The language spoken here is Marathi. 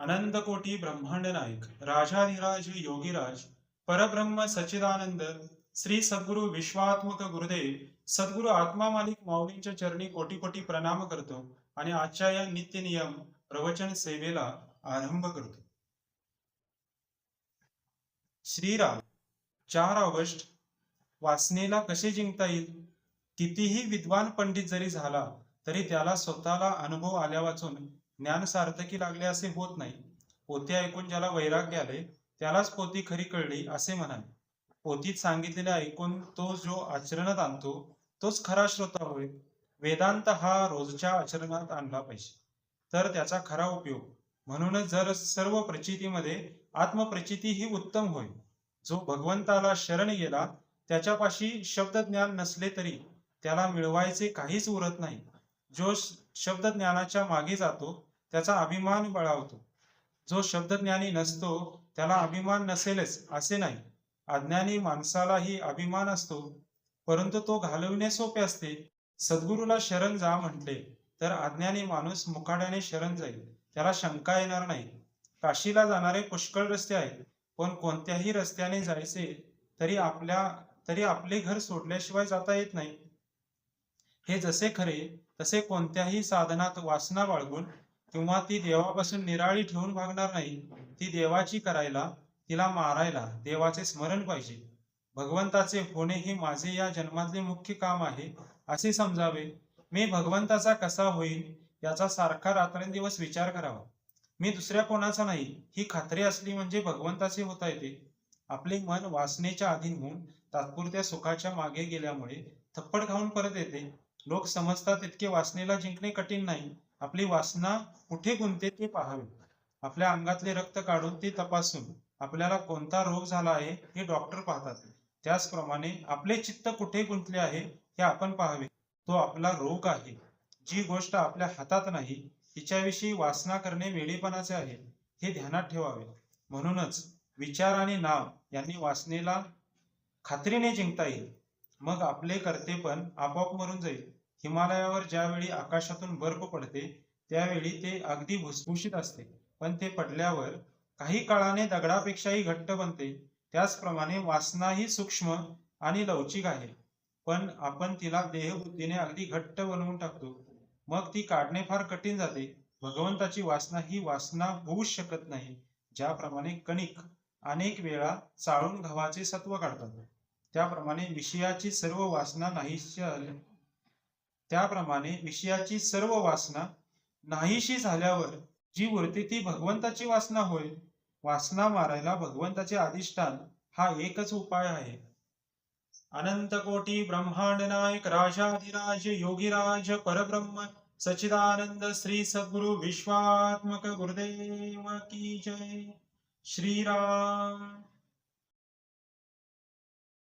अनंत कोटी ब्रह्मांड नायक राजाधिराज योगीराज परब्रह्म सच्चिदानंद श्री सद्गुरु विश्वात्मक गुरुदेव सद्गुरु आत्मा मालिक माऊलींच्या चरणी कोटी कोटी प्रणाम करतो आणि आजच्या या नित्य नियम प्रवचन सेवेला आरंभ करतो. श्रीराम चार ऑगस्ट वासनेला कसे जिंकता येईल? कितीही विद्वान पंडित जरी झाला तरी त्याला स्वतःला अनुभव आल्या वाचून ज्ञान सार्थकी लागले असे होत नाही. पोथी ऐकून ज्याला वैराग्य आले त्यालाच पोथी खरी कळली असे म्हणाले. पोथीत सांगितलेले ऐकून तो जो आचरणात आणतो तोच खरा श्रोता होय. वेदांत हा रोजच्या आचरणात आणला पाहिजे. तर त्याचा खरा उपयोग. म्हणूनच जर सर्व प्रचितीमध्ये आत्मप्रचिती ही उत्तम होय. जो भगवंताला शरण गेला त्याच्यापाशी शब्दज्ञान नसले तरी त्याला मिळवायचे काहीच उरत नाही. जो शब्द शब्दज्ञानाच्या मागे जातो त्याचा अभिमान बळावतो जो शब्दज्ञानी नसतो त्याला अभिमान नसेलच असे नाही. अज्ञानी माणसालाही अभिमान असतो परंतु तो घालविणे सोपे असते. सद्गुरूला शरण जा म्हटले तर अज्ञानी माणूस मुखाड्याने शरण जाईल. त्याला शंका येणार नाही. काशीला जाणारे पुष्कळ रस्ते आहेत पण कोणत्याही रस्त्याने जायचे तरी आपल्या तरी आपले घर सोडल्याशिवाय जाता येत नाही. हे जसे खरे तसे कोणत्याही साधनात वासना बाळगून किंवा ती देवापासून निराळी ठेवून भागणार नाही. ती देवाची करायला तिला मारायला देवाचे स्मरण पाहिजे. भगवंताचे होणे हे माझे या जन्मातले मुख्य काम आहे असे समजावे. मी भगवंताचा कसा होईल याचा सारखा रात्रंदिवस विचार करावा. मी दुसऱ्या कोणाचा नाही ही खात्री असली म्हणजे भगवंताचे होता येते. आपले मन वासनेच्या अधीन होऊन तात्पुरत्या सुखाच्या मागे गेल्यामुळे थप्पड खाऊन परत येते. लोक समजतात इतके वासनेला जिंकणे कठीण नाही. आपली वासना कुठे गुंतते ते पाहावे. आपल्या अंगातले रक्त काढून ते तपासून आपल्याला कोणता रोग झाला आहे हे डॉक्टर पाहतात. त्याचप्रमाणे आपले चित्त कुठे गुंतले आहे हे आपण पाहावे. तो आपला रोग आहे. जी गोष्ट आपल्या हातात नाही तिच्याविषयी वासना करणे वेळेपणाचे आहे हे ध्यानात ठेवावे. म्हणूनच विचार आणि नाव यांनी वासनेला खात्रीने जिंकता येईल. मग आपले कर्तेपण आपोआप मरून जाईल. हिमालयावर ज्यावेळी आकाशातून बर्फ पडते त्यावेळी ते अगदी भुसभुशीत असते. पण ते पडल्यावर काही काळाने दगडापेक्षाही घट्ट बनते. त्याचप्रमाणे वासना ही सूक्ष्म आणि लवचिक आहे. पण आपण तिला देहबुद्धीने अगदी घट्ट बनवून टाकतो. मग ती काढणे फार कठीण जाते. भगवंताची वासना ही वासना होऊच शकत नाही ज्याप्रमाणे कणिक अनेक वेळा चाळून गव्हाचे सत्व काढतात. त्याप्रमाणे विषयाची सर्व वासना नाहीशी त्याप्रमाणे विषयाची सर्व वासना नाहीशी झाल्यावर जी उरते ती भगवंताची वासना होय वासना मारायला भगवंताचे अधिष्ठान हा एकच उपाय आहे. अनंत कोटी ब्रह्मांड नायक राजाधिराज योगीराज परब्रह्म सचिदानंद श्री सद्गुरु विश्वात्मक गुरुदेव की जय. श्रीराम.